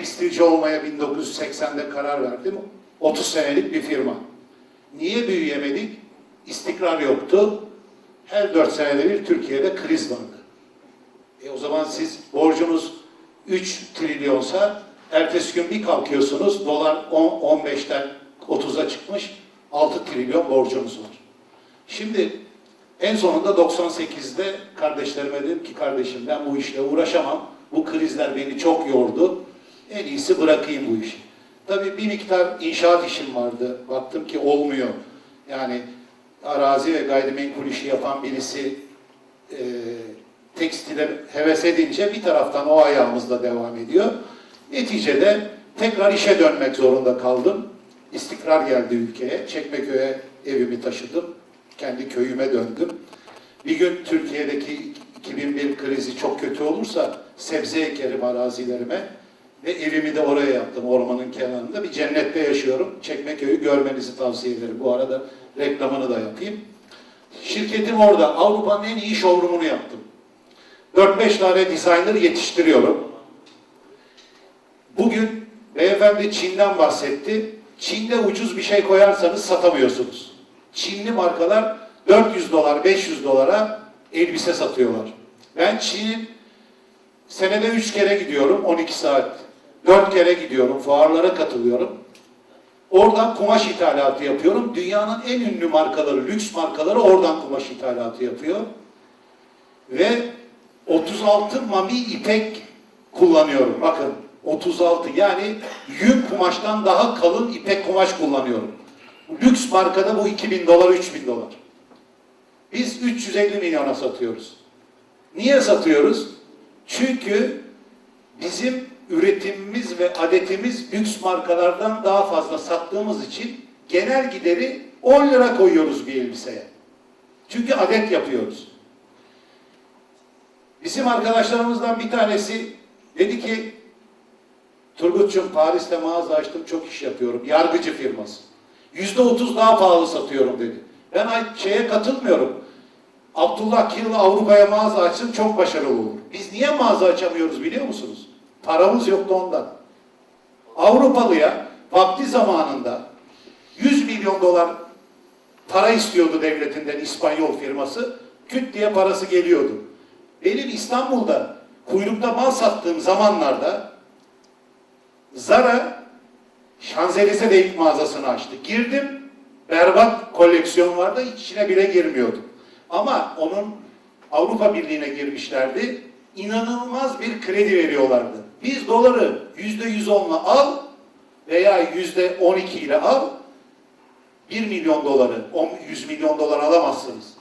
tekstilci olmaya 1980'de karar verdim. 30 senelik bir firma. Niye büyüyemedik? İstikrar yoktu. Her 4 senede bir Türkiye'de kriz vardı. E o zaman siz borcunuz 3 trilyonsa ertesi gün bir kalkıyorsunuz dolar 10, 15'ten 30'a çıkmış 6 trilyon borcunuz var. Şimdi en sonunda 98'de kardeşlerime dedim ki kardeşim ben bu işle uğraşamam. Bu krizler beni çok yordu. En iyisi bırakayım bu işi. Tabii bir miktar inşaat işim vardı. Baktım ki olmuyor. Yani arazi ve gayrimenkul işi yapan birisi e, tekstile heves edince bir taraftan o ayağımızda devam ediyor. Neticede tekrar işe dönmek zorunda kaldım. İstikrar geldi ülkeye. Çekmeköy'e evimi taşıdım. Kendi köyüme döndüm. Bir gün Türkiye'deki 2001 krizi çok kötü olursa sebze ekerim arazilerime ve evimi de oraya yaptım ormanın kenarında. Bir cennette yaşıyorum. Çekmeköy'ü görmenizi tavsiye ederim. Bu arada reklamını da yapayım. Şirketim orada. Avrupa'nın en iyi showroom'unu yaptım. 4-5 tane designer yetiştiriyorum. Bugün beyefendi Çin'den bahsetti. Çin'de ucuz bir şey koyarsanız satamıyorsunuz. Çinli markalar 400 dolar, 500 dolara elbise satıyorlar. Ben Çin'in senede 3 kere gidiyorum, 12 saat. 4 kere gidiyorum, fuarlara katılıyorum. Oradan kumaş ithalatı yapıyorum. Dünyanın en ünlü markaları, lüks markaları oradan kumaş ithalatı yapıyor. Ve 36 mami ipek kullanıyorum. Bakın 36 yani yün kumaştan daha kalın ipek kumaş kullanıyorum. Lüks markada bu 2000 dolar, 3000 dolar. Biz 350 milyona satıyoruz. Niye satıyoruz? Çünkü bizim üretimimiz ve adetimiz lüks markalardan daha fazla sattığımız için genel gideri 10 lira koyuyoruz bir elbiseye. Çünkü adet yapıyoruz. Bizim arkadaşlarımızdan bir tanesi dedi ki Turgut'cum Paris'te mağaza açtım çok iş yapıyorum. Yargıcı firması. Yüzde otuz daha pahalı satıyorum dedi. Ben şeye katılmıyorum. Abdullah Kirli Avrupa'ya mağaza açsın çok başarılı olur. Biz niye mağaza açamıyoruz biliyor musunuz? Paramız yoktu ondan. Avrupalıya vakti zamanında 100 milyon dolar para istiyordu devletinden İspanyol firması. Küt diye parası geliyordu. Benim İstanbul'da kuyrukta mal sattığım zamanlarda Zara Şanzelize'de ilk mağazasını açtı. Girdim, berbat koleksiyon vardı, içine bile girmiyordum. Ama onun Avrupa Birliği'ne girmişlerdi. İnanılmaz bir kredi veriyorlardı. Biz doları yüzde yüz onla al veya yüzde on iki ile al, 1 milyon doları, 10, 100 milyon dolar alamazsınız.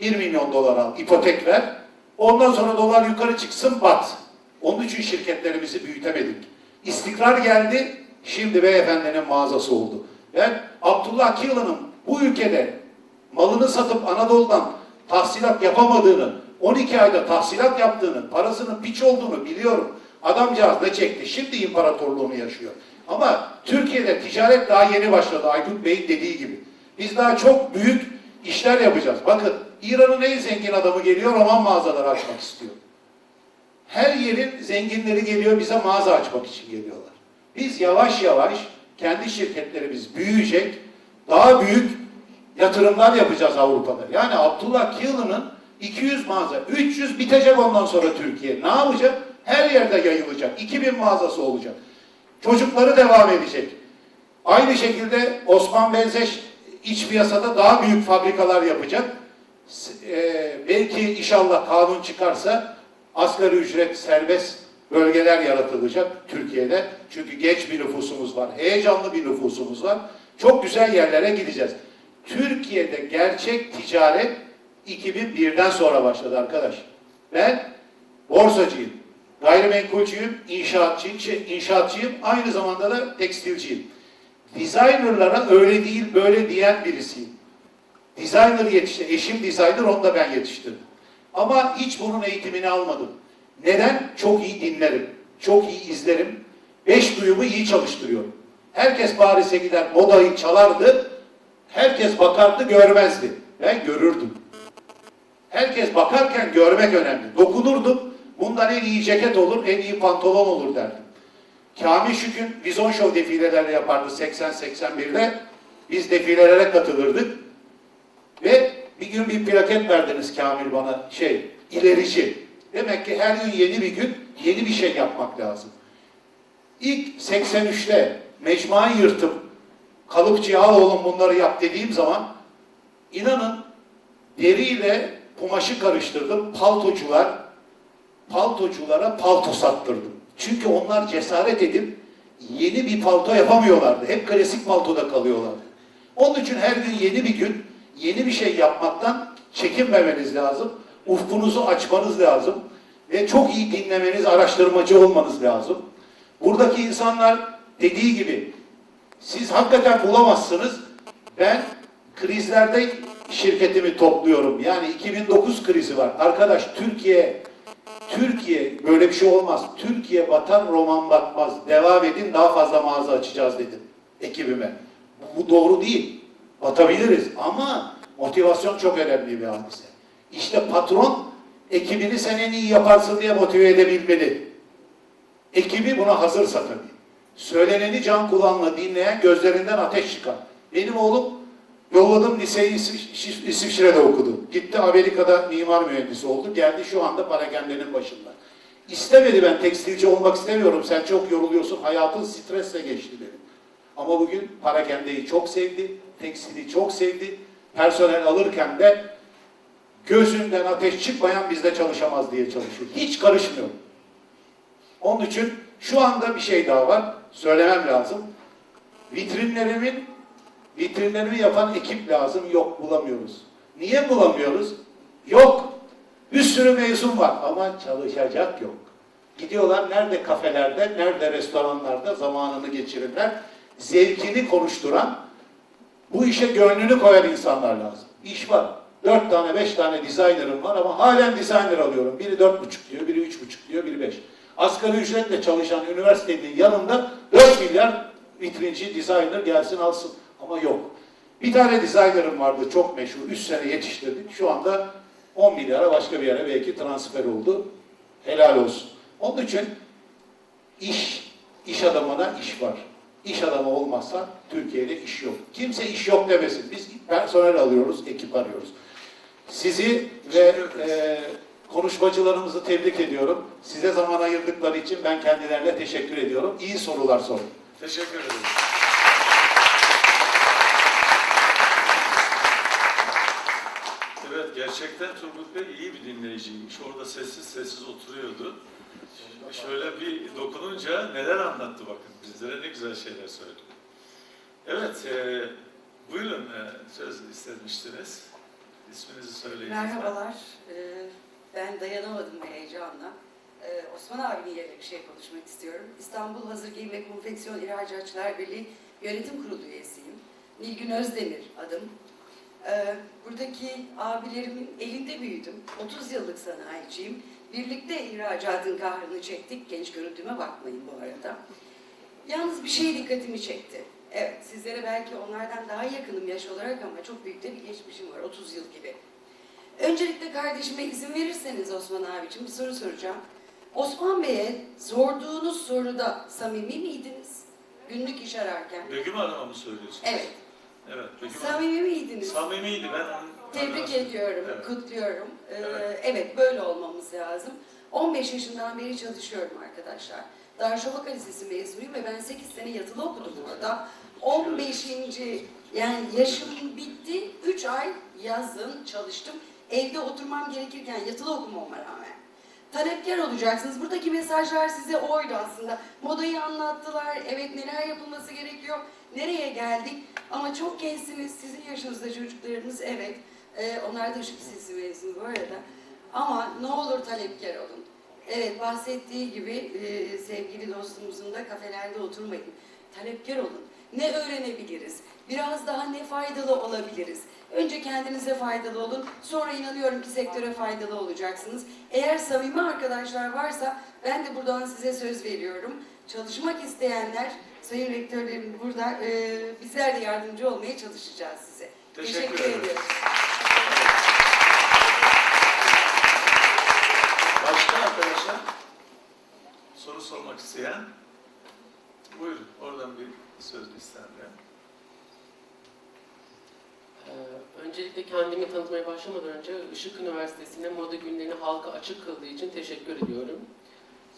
1 milyon dolar al, ipotek ver. Ondan sonra dolar yukarı çıksın bat. Onun için şirketlerimizi büyütemedik. İstikrar geldi, şimdi beyefendinin mağazası oldu. Ben Abdullah Kilı'nın bu ülkede malını satıp Anadolu'dan tahsilat yapamadığını, 12 ayda tahsilat yaptığını, parasının piç olduğunu biliyorum. Adamcağız ne çekti? Şimdi imparatorluğunu yaşıyor. Ama Türkiye'de ticaret daha yeni başladı Aykut Bey'in dediği gibi. Biz daha çok büyük işler yapacağız. Bakın İran'ın en zengin adamı geliyor roman mağazaları açmak istiyor. Her yerin zenginleri geliyor bize mağaza açmak için geliyorlar. Biz yavaş yavaş kendi şirketlerimiz büyüyecek, daha büyük yatırımlar yapacağız Avrupa'da. Yani Abdullah Kilı'nın 200 mağaza, 300 bitecek ondan sonra Türkiye. Ne yapacak? Her yerde yayılacak. 2000 mağazası olacak. Çocukları devam edecek. Aynı şekilde Osman Benzeş iç piyasada daha büyük fabrikalar yapacak. Eee, belki inşallah kanun çıkarsa asgari ücret serbest bölgeler yaratılacak Türkiye'de. Çünkü genç bir nüfusumuz var, heyecanlı bir nüfusumuz var. Çok güzel yerlere gideceğiz. Türkiye'de gerçek ticaret 2001'den sonra başladı arkadaş. Ben borsacıyım, gayrimenkulcüyüm, inşaatçıyım, şey, inşaatçıyım, aynı zamanda da tekstilciyim. Designerlara öyle değil böyle diyen birisiyim. Designer yetişti. Eşim designer, onu da ben yetiştirdim. Ama hiç bunun eğitimini almadım. Neden? Çok iyi dinlerim. Çok iyi izlerim. Beş duyumu iyi çalıştırıyorum. Herkes Paris'e gider, modayı çalardı. Herkes bakardı, görmezdi. Ben görürdüm. Herkes bakarken görmek önemli. Dokunurdum. Bundan en iyi ceket olur, en iyi pantolon olur derdim. Kamil Şükün Vizon Show defileleri yapardı 80-81'de. Biz defilelere katılırdık. Ve bir gün bir plaket verdiniz Kamil bana şey ilerici. Demek ki her gün yeni bir gün yeni bir şey yapmak lazım. İlk 83'te mecmuayı yırtıp kalıpçıya al oğlum bunları yap dediğim zaman inanın deriyle kumaşı karıştırdım. Paltocular paltoculara palto sattırdım. Çünkü onlar cesaret edip yeni bir palto yapamıyorlardı. Hep klasik paltoda kalıyorlardı. Onun için her gün yeni bir gün yeni bir şey yapmaktan çekinmemeniz lazım. Ufkunuzu açmanız lazım. Ve çok iyi dinlemeniz, araştırmacı olmanız lazım. Buradaki insanlar dediği gibi siz hakikaten bulamazsınız. Ben krizlerde şirketimi topluyorum. Yani 2009 krizi var. Arkadaş Türkiye Türkiye böyle bir şey olmaz. Türkiye batar, roman batmaz. Devam edin, daha fazla mağaza açacağız dedim ekibime. Bu doğru değil. Batabiliriz ama motivasyon çok önemli bir hadise. İşte patron ekibini sen en iyi yaparsın diye motive edebilmeli. Ekibi buna hazırsa tabii. Söyleneni can kulağınla dinleyen gözlerinden ateş çıkar. Benim oğlum yolladım liseyi İsviç- İsviçre'de okudu. Gitti Amerika'da mimar mühendisi oldu. Geldi şu anda parakendenin başında. İstemedi ben tekstilci olmak istemiyorum. Sen çok yoruluyorsun. Hayatın stresle geçti dedi. Ama bugün parakendeyi çok sevdi. Tekstili çok sevdi. Personel alırken de gözünden ateş çıkmayan bizde çalışamaz diye çalışıyor. Hiç karışmıyor. Onun için şu anda bir şey daha var. Söylemem lazım. Vitrinlerimin vitrinlerimi yapan ekip lazım. Yok bulamıyoruz. Niye bulamıyoruz? Yok. Bir sürü mezun var ama çalışacak yok. Gidiyorlar nerede kafelerde, nerede restoranlarda zamanını geçirirler. Zevkini konuşturan, bu işe gönlünü koyan insanlar lazım. İş var. Dört tane, beş tane designer'ım var ama halen designer alıyorum. Biri dört buçuk diyor, biri üç buçuk diyor, biri beş. Asgari ücretle çalışan üniversitenin yanında 4 milyar vitrinci designer gelsin alsın. Ama yok. Bir tane designer'ım vardı çok meşhur. 3 sene yetiştirdik. Şu anda 10 milyara başka bir yere belki transfer oldu. Helal olsun. Onun için iş, iş adamına iş var. İş adamı olmazsa Türkiye'de iş yok. Kimse iş yok demesin. Biz personel alıyoruz, ekip arıyoruz. Sizi ve e, konuşmacılarımızı tebrik ediyorum. Size zaman ayırdıkları için ben kendilerine teşekkür ediyorum. İyi sorular sorun. Teşekkür ederim. Gerçekten Turgut Bey iyi bir dinleyiciymiş. Orada sessiz sessiz oturuyordu. Şöyle bir dokununca neler anlattı bakın. Bizlere ne güzel şeyler söyledi. Evet, e, buyurun e, söz istemiştiniz. İsminizi söyleyin. Merhabalar. Ee, Ben dayanamadım heyecanla. Ee, Osman abinin yerine bir şey konuşmak istiyorum. İstanbul Hazır Giyim ve Konfeksiyon İhracatçılar Birliği Yönetim Kurulu üyesiyim. Nilgün Özdemir adım. Ee, Buradaki abilerimin elinde büyüdüm. 30 yıllık sanayiciyim. Birlikte ihracatın kahrını çektik. Genç görüntüme bakmayın bu arada. Yalnız bir şey dikkatimi çekti. Evet, sizlere belki onlardan daha yakınım yaş olarak ama çok büyük de bir geçmişim var, 30 yıl gibi. Öncelikle kardeşime izin verirseniz Osman abicim bir soru soracağım. Osman Bey'e sorduğunuz soruda samimi miydiniz? Günlük iş ararken. Begüm Hanım'a mı söylüyorsunuz? Evet, Evet, Begüm Hanım. samimi miydiniz? Samimiydi ben. Tebrik ediyorum, Evet. kutluyorum. Ee, Evet. evet. böyle olmamız lazım. 15 yaşından beri çalışıyorum arkadaşlar. Darüşşafaka Lisesi mezunuyum ve ben 8 sene yatılı okudum orada. 15. yani yaşım bitti, 3 ay yazın çalıştım. Evde oturmam gerekirken yatılı okumama rağmen. Talepkar olacaksınız. Buradaki mesajlar size oydu aslında. Modayı anlattılar. Evet neler yapılması gerekiyor. Nereye geldik? Ama çok gençsiniz. Sizin yaşınızda çocuklarınız evet. Ee, onlar da şu lisesi mezunu bu arada. Ama ne olur talepkar olun. Evet bahsettiği gibi e, sevgili dostumuzun da kafelerde oturmayın. Talepkar olun. Ne öğrenebiliriz? Biraz daha ne faydalı olabiliriz? Önce kendinize faydalı olun. Sonra inanıyorum ki sektöre faydalı olacaksınız. Eğer samimi arkadaşlar varsa ben de buradan size söz veriyorum çalışmak isteyenler Sayın Rektörlerim burada e, bizler de yardımcı olmaya çalışacağız size. Teşekkür, Teşekkür ederim. ediyoruz. Başka arkadaşa soru sormak isteyen buyurun oradan bir söz istendi. Ee, öncelikle kendimi tanıtmaya başlamadan önce Işık Üniversitesi'ne moda günlerini halka açık kıldığı için teşekkür ediyorum.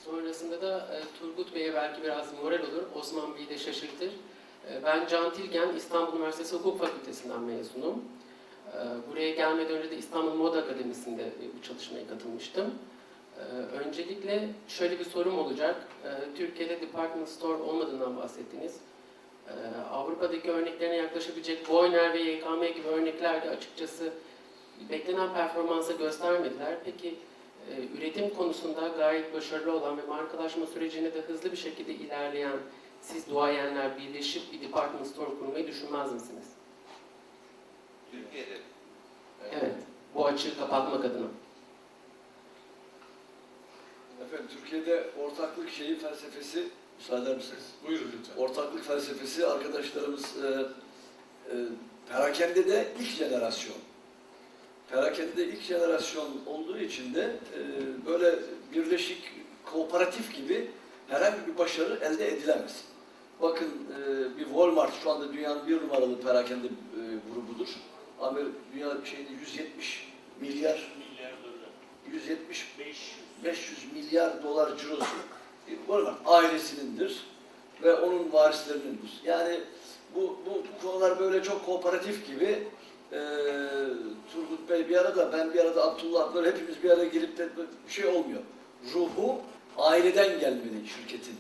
Sonrasında da e, Turgut Bey'e belki biraz moral olur, Osman Bey'i de şaşırtır. E, ben Can Tilgen, İstanbul Üniversitesi Hukuk Fakültesinden mezunum. E, buraya gelmeden önce de İstanbul Moda Akademisi'nde e, bu çalışmaya katılmıştım. E, öncelikle şöyle bir sorum olacak. E, Türkiye'de department store olmadığından bahsettiniz. Ee, Avrupa'daki örneklerine yaklaşabilecek Boyner ve YKM gibi örnekler de açıkçası beklenen performansa göstermediler. Peki e, üretim konusunda gayet başarılı olan ve markalaşma sürecinde de hızlı bir şekilde ilerleyen siz duayenler birleşip bir department store kurmayı düşünmez misiniz? Türkiye'de Evet, bu açığı kapatmak adına. Efendim Türkiye'de ortaklık şeyi felsefesi müsaade misiniz? Buyurun lütfen. Ortaklık felsefesi arkadaşlarımız e, e, perakende de ilk jenerasyon. Perakende de ilk jenerasyon olduğu için de e, böyle birleşik kooperatif gibi herhangi bir başarı elde edilemez. Bakın e, bir Walmart şu anda dünyanın bir numaralı perakende e, grubudur. Amerika dünya şeyde 170 milyar 170 500 milyar dolar cirosu bir Walmart ailesinindir ve onun varislerinindir. Yani bu, bu, bu konular böyle çok kooperatif gibi e, Turgut Bey bir arada, ben bir arada, Abdullah böyle hepimiz bir araya gelip de bir şey olmuyor. Ruhu aileden gelmeli şirketin.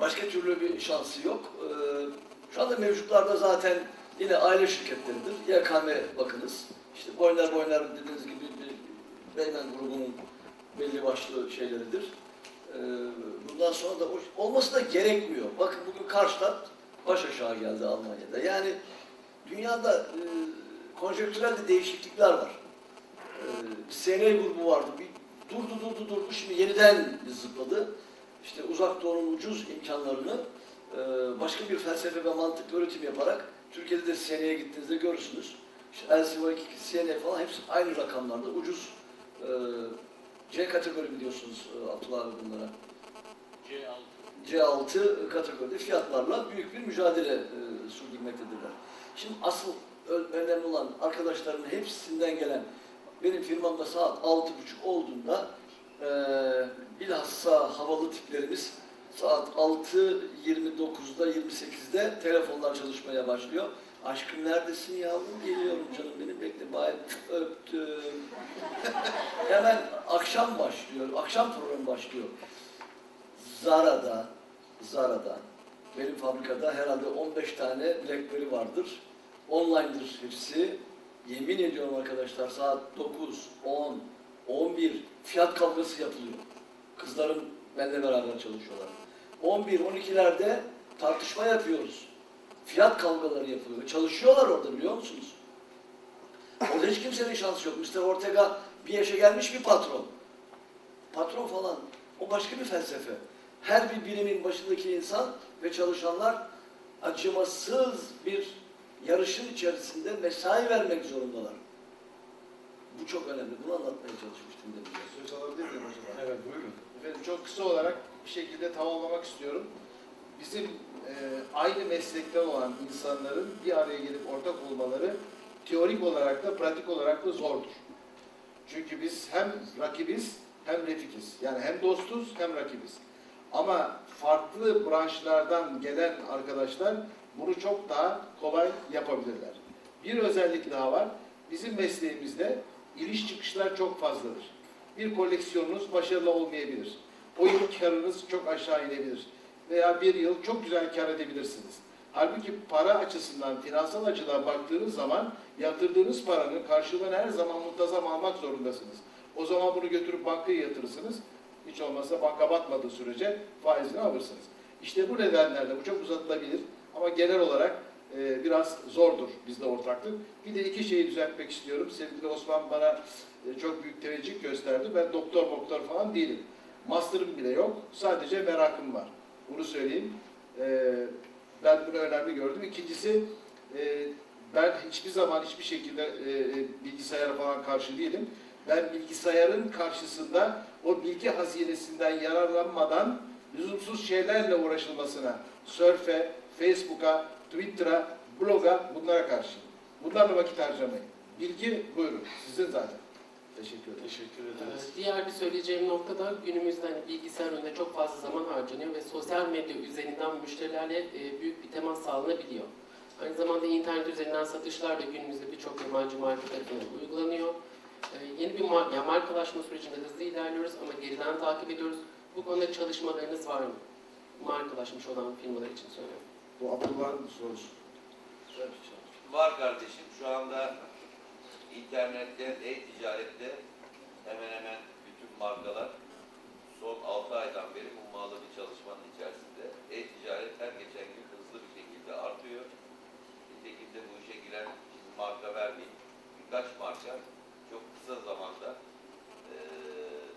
Başka türlü bir şansı yok. E, şu anda mevcutlarda zaten yine aile şirketleridir. YKM bakınız. İşte Boyner Boyner dediğiniz gibi bir Beymen grubunun belli başlı şeyleridir. Ee, bundan sonra da olması da gerekmiyor. Bakın bugün Karstadt baş aşağı geldi Almanya'da. Yani dünyada e, konjonktürel de değişiklikler var. E, SN grubu vardı. Bir durdu durdu durdu. Şimdi yeniden zıpladı. İşte uzak doğunun ucuz imkanlarını e, başka bir felsefe ve mantıklı üretim yaparak Türkiye'de de SN'ye gittiğinizde görürsünüz. İşte LCY2, SN falan hepsi aynı rakamlarda ucuz e, C kategori biliyorsunuz e, Abdullah abi bunlara. C6 kategoride fiyatlarla büyük bir mücadele e, sürdürmektedirler. Şimdi asıl önemli olan arkadaşlarımın hepsinden gelen benim firmamda saat 6.30 olduğunda e, bilhassa havalı tiplerimiz saat 6.29'da 28'de telefonlar çalışmaya başlıyor. Aşkım neredesin yavrum? Geliyorum canım benim bekle. Bay öptüm. Hemen akşam başlıyor. Akşam programı başlıyor. Zara'da, Zara'da benim fabrikada herhalde 15 tane BlackBerry vardır. Online'dır hepsi. Yemin ediyorum arkadaşlar saat 9, 10, 11 fiyat kavgası yapılıyor. Kızlarım benimle beraber çalışıyorlar. 11, 12'lerde tartışma yapıyoruz. Fiyat kavgaları yapılıyor. Çalışıyorlar orada biliyor musunuz? Orada hiç kimsenin şansı yok. Mr. Ortega bir yaşa gelmiş bir patron. Patron falan. O başka bir felsefe. Her bir birimin başındaki insan ve çalışanlar acımasız bir yarışın içerisinde mesai vermek zorundalar. Bu çok önemli. Bunu anlatmaya çalışmıştım demin. Söz alabilir miyim acaba? Evet buyurun. Efendim çok kısa olarak bir şekilde tamamlamak istiyorum. Bizim e, aynı meslekten olan insanların bir araya gelip ortak olmaları teorik olarak da pratik olarak da zordur. Çünkü biz hem rakibiz hem refikiz. Yani hem dostuz hem rakibiz. Ama farklı branşlardan gelen arkadaşlar bunu çok daha kolay yapabilirler. Bir özellik daha var. Bizim mesleğimizde iniş çıkışlar çok fazladır. Bir koleksiyonunuz başarılı olmayabilir. O yıl karınız çok aşağı inebilir. Veya bir yıl çok güzel kar edebilirsiniz. Halbuki para açısından, finansal açıdan baktığınız zaman yatırdığınız paranın karşılığını her zaman muntazam almak zorundasınız. O zaman bunu götürüp bankaya yatırırsınız. Hiç olmazsa banka batmadığı sürece faizini alırsınız. İşte bu nedenlerle bu çok uzatılabilir ama genel olarak e, biraz zordur bizde ortaklık. Bir de iki şeyi düzeltmek istiyorum. Sevgili Osman bana e, çok büyük teveccüh gösterdi. Ben doktor doktor falan değilim. Master'ım bile yok. Sadece merakım var. Bunu söyleyeyim. E, ben bunu önemli gördüm. İkincisi e, ben hiçbir zaman hiçbir şekilde e, e, bilgisayara falan karşı değilim. Ben bilgisayarın karşısında o bilgi hazinesinden yararlanmadan lüzumsuz şeylerle uğraşılmasına, Surf'e, Facebook'a, Twitter'a, bloga bunlara karşıyım. Bunlarla vakit harcamayın. Bilgi buyurun. Sizin zaten. Teşekkür ederim. Teşekkür Ee, ederiz. Diğer bir söyleyeceğim nokta da günümüzde hani bilgisayar önünde çok fazla zaman harcanıyor ve sosyal medya üzerinden müşterilerle e, büyük bir temas sağlanabiliyor. Aynı zamanda internet üzerinden satışlar da günümüzde birçok yabancı marka tarafından uygulanıyor. Ee, Yeni bir mar yani markalaşma sürecinde hızlı ilerliyoruz ama geriden takip ediyoruz. Bu konuda çalışmalarınız var mı? Markalaşmış olan firmalar için söylüyorum. Bu Abdullah'ın sorusu. Var kardeşim. Şu anda internette, e-ticarette hemen hemen bütün markalar son 6 aydan beri hummalı bir çalışmanın içerisinde. E-ticaret her geçen gün hızlı bir şekilde artıyor. Nitekim de bu işe giren, marka vermeyeyim, birkaç marka kısa zamanda eee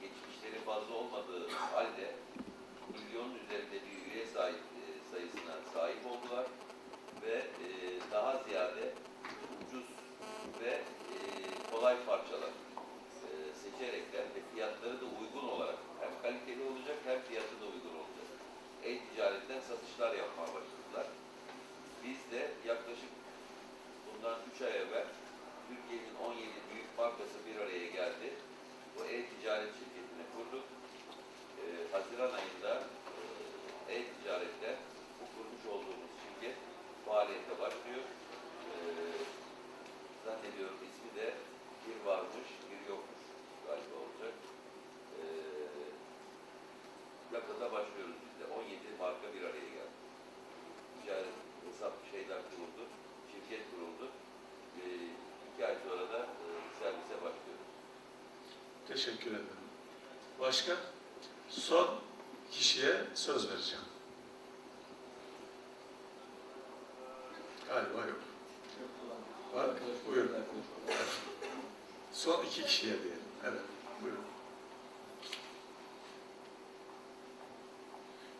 geçmişleri fazla olmadığı halde milyonun üzerinde bir üye sahip, e, sayısına sahip oldular ve e, daha ziyade ucuz ve e, kolay parçalar e, seçerekler ve fiyatları da uygun olarak hem kaliteli olacak hem fiyatı da uygun olacak. E-ticaretten satışlar yapmaya başladılar. Biz de yaklaşık bundan 3 ay evvel Türkiye'nin 17 büyük bankası bir araya geldi. Bu e-ticaret şirketini kurduk. E, Haziran ayında e, e-ticarette bu kurmuş olduğumuz şirket faaliyete başlıyor. E, zannediyorum ismi de bir varmış, bir yokmuş galiba olacak. E, yakında başlıyoruz biz de. 17 marka bir araya geldi. Ticaret hesap şeyler kuruldu, şirket kuruldu. E, iki ay sonra da e, servise başlıyoruz. Teşekkür ederim. Başka? Son kişiye söz vereceğim. Galiba yok. Var. Buyurun. Son iki kişiye diyelim. Evet. Buyurun.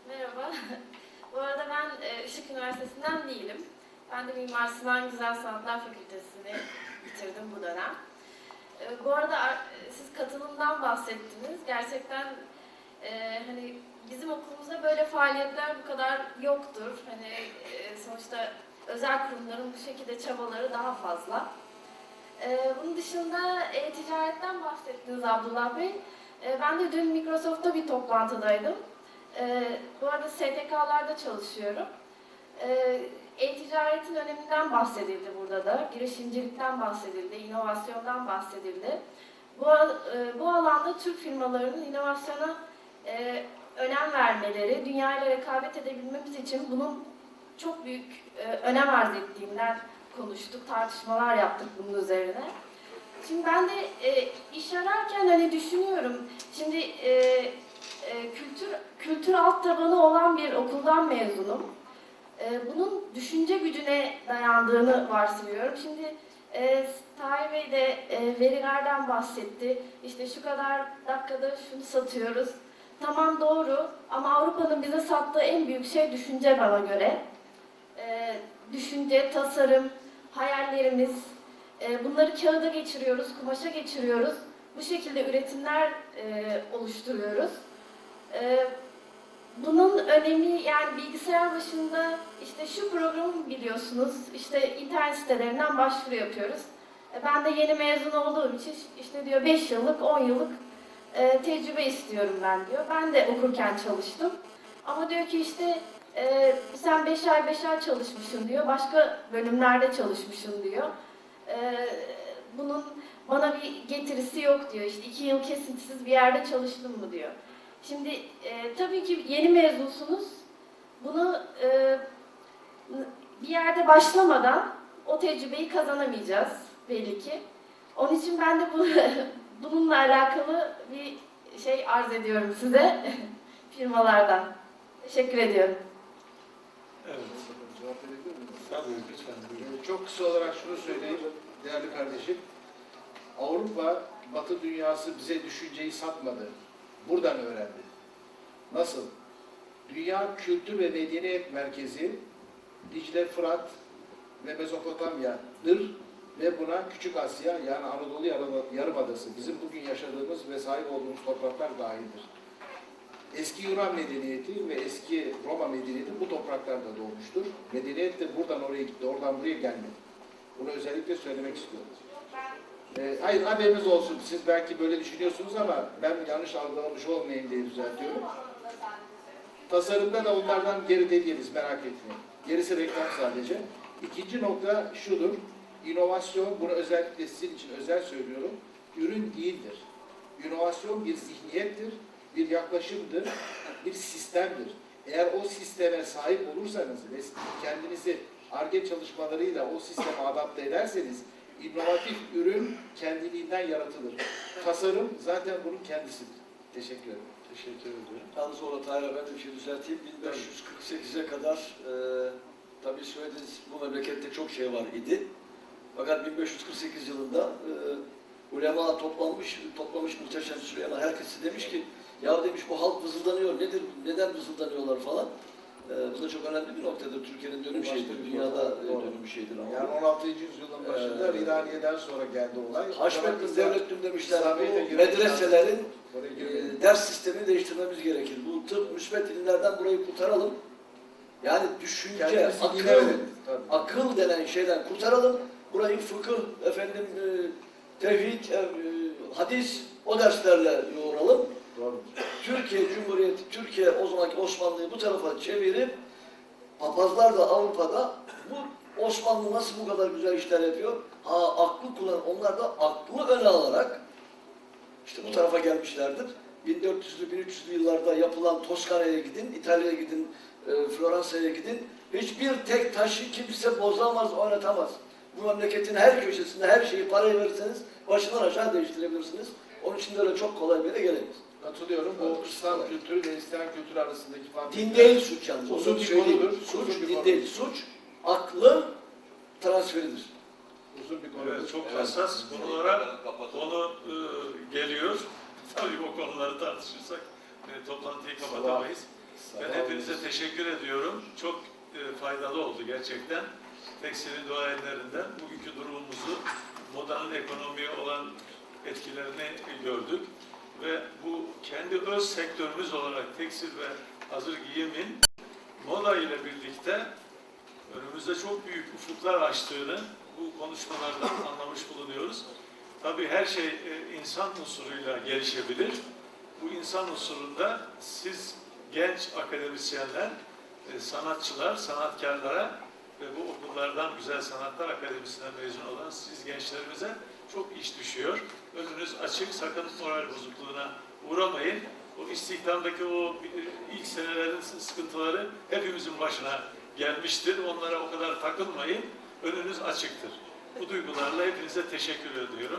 Merhaba. Bu arada ben e, Işık Üniversitesi'nden değilim. Ben de Mimar Sinan Güzel Sanatlar Fakültesini bitirdim bu dönem. E, Bu arada ar- e, siz katılımdan bahsettiniz. Gerçekten e, hani bizim okulumuzda böyle faaliyetler bu kadar yoktur. Hani e, sonuçta özel kurumların bu şekilde çabaları daha fazla. E, Bunun dışında e-ticaretten bahsettiniz Abdullah Bey. E, Ben de dün Microsoft'ta bir toplantıdaydım. Ee, bu arada STK'larda çalışıyorum. Ee, E-ticaretin öneminden bahsedildi burada da. Girişimcilikten bahsedildi, inovasyondan bahsedildi. Bu, e, bu alanda Türk firmalarının inovasyona e, önem vermeleri, dünyayla rekabet edebilmemiz için bunun çok büyük e, önem arz ettiğinden konuştuk, tartışmalar yaptık bunun üzerine. Şimdi ben de e, iş ararken hani düşünüyorum, şimdi e, e, kültür kültür alt tabanı olan bir okuldan mezunum. E, bunun düşünce gücüne dayandığını varsayıyorum. Şimdi e, Tahir Bey de e, verilerden bahsetti. İşte şu kadar dakikada şunu satıyoruz. Tamam doğru ama Avrupa'nın bize sattığı en büyük şey düşünce bana göre. E, düşünce, tasarım, hayallerimiz. E, bunları kağıda geçiriyoruz, kumaşa geçiriyoruz. Bu şekilde üretimler e, oluşturuyoruz. Ee, bunun önemi yani bilgisayar başında işte şu programı biliyorsunuz işte internet sitelerinden başvuru yapıyoruz. E, Ben de yeni mezun olduğum için işte diyor 5 yıllık 10 yıllık e, tecrübe istiyorum ben diyor. Ben de okurken çalıştım. Ama diyor ki işte e, sen 5 ay 5 ay çalışmışsın diyor. Başka bölümlerde çalışmışsın diyor. Bunun bana bir getirisi yok diyor. İşte 2 yıl kesintisiz bir yerde çalıştım mı diyor. Şimdi e, tabii ki yeni mezunsunuz. Bunu e, bir yerde başlamadan o tecrübeyi kazanamayacağız belli ki. Onun için ben de bu bununla alakalı bir şey arz ediyorum size firmalardan. Teşekkür ediyorum. Evet. Cevap verebilir miyim? Tabii lütfen buyurun. Ee, Çok kısa olarak şunu söyleyeyim değerli kardeşim. Avrupa, Batı dünyası bize düşünceyi satmadı. Buradan öğrendi. Nasıl? Dünya Kültür ve Medeniyet Merkezi Dicle, Fırat ve Mezopotamya'dır ve buna Küçük Asya yani Anadolu Yarım- Yarımadası bizim bugün yaşadığımız ve sahip olduğumuz topraklar dahildir. Eski Yunan medeniyeti ve eski Roma medeniyeti bu topraklarda doğmuştur. Medeniyet de buradan oraya gitti, oradan buraya gelmedi. Bunu özellikle söylemek istiyorum. Ee, hayır haberiniz olsun. Siz belki böyle düşünüyorsunuz ama ben yanlış algılamış olmayayım diye düzeltiyorum. Tasarımda da onlardan geride değiliz merak etmeyin. Gerisi reklam sadece. İkinci nokta şudur. İnovasyon, bunu özellikle sizin için özel söylüyorum. Ürün değildir. İnovasyon bir zihniyettir, bir yaklaşımdır, bir sistemdir. Eğer o sisteme sahip olursanız ve kendinizi ARGE çalışmalarıyla o sisteme adapte ederseniz inovatif ürün kendiliğinden yaratılır. Tasarım zaten bunun kendisidir. Teşekkür ederim. Teşekkür ediyorum. Yalnız orada Tahir ben de bir şey düzelteyim. 1548'e kadar e, tabii söylediğiniz bu memlekette çok şey var idi. Fakat 1548 yılında e, ulema toplanmış, toplamış muhteşem Süleyman. Herkesi demiş ki ya demiş bu halk vızıldanıyor. Nedir? Neden vızıldanıyorlar falan. E, bu da çok önemli bir noktadır. Türkiye'nin dönüm şeyidir. Dünyada e, Doğru. dönüm şeyidir. Ama. Yani 16. yüzyılın başında Ee, Ridaniye'den sonra geldi olay. Haşmetli devletim demişler. Bu medreselerin e, ders sistemini değiştirmemiz gerekir. Bu tıp, müsbet ilimlerden burayı kurtaralım. Yani düşünce, Kendimizi akıl, akıl denen şeyden kurtaralım. Burayı fıkıh, efendim, e, tevhid, e, hadis o derslerle yoğuralım. Doğru. Türkiye Cumhuriyeti, Türkiye o zamanki Osmanlı'yı bu tarafa çevirip papazlar da Avrupa'da bu Osmanlı nasıl bu kadar güzel işler yapıyor? Ha aklı kullan, onlar da aklı öne alarak işte bu tarafa gelmişlerdir. 1400'lü 1300'lü yıllarda yapılan Toskana'ya gidin, İtalya'ya gidin, e, Floransa'ya gidin. Hiçbir tek taşı kimse bozamaz, oynatamaz. Bu memleketin her köşesinde her şeyi parayı verirseniz başından aşağı değiştirebilirsiniz. Onun için de öyle çok kolay bir yere gelemeyiz. Katılıyorum. Bu İslam kültürü ve Hristiyan kültürü arasındaki fark. Din değil suç yalnız. Uzun bir söyleyeyim. konudur. Suç bir din değil. Suç aklın transferidir. Uzun bir konu. Evet, çok hassas konulara konu e, geliyor. Tabii o konuları tartışırsak e, toplantıyı kapatamayız. Ben hepinize teşekkür ediyorum. Çok e, faydalı oldu gerçekten. Tekstilin duayenlerinden bugünkü durumumuzu, modanın ekonomiye olan etkilerini gördük. Ve bu kendi öz sektörümüz olarak tekstil ve hazır giyimin moda ile birlikte önümüzde çok büyük ufuklar açtığını bu konuşmalardan anlamış bulunuyoruz. Tabii her şey e, insan unsuruyla gelişebilir. Bu insan unsurunda siz genç akademisyenler, e, sanatçılar, sanatkarlara ve bu okullardan Güzel Sanatlar Akademisi'nden mezun olan siz gençlerimize çok iş düşüyor. Önünüz açık, sakın moral bozukluğuna uğramayın. O istihdamdaki o e, ilk senelerin sıkıntıları hepimizin başına gelmiştir. Onlara o kadar takılmayın. Önünüz açıktır. Bu duygularla hepinize teşekkür ediyorum.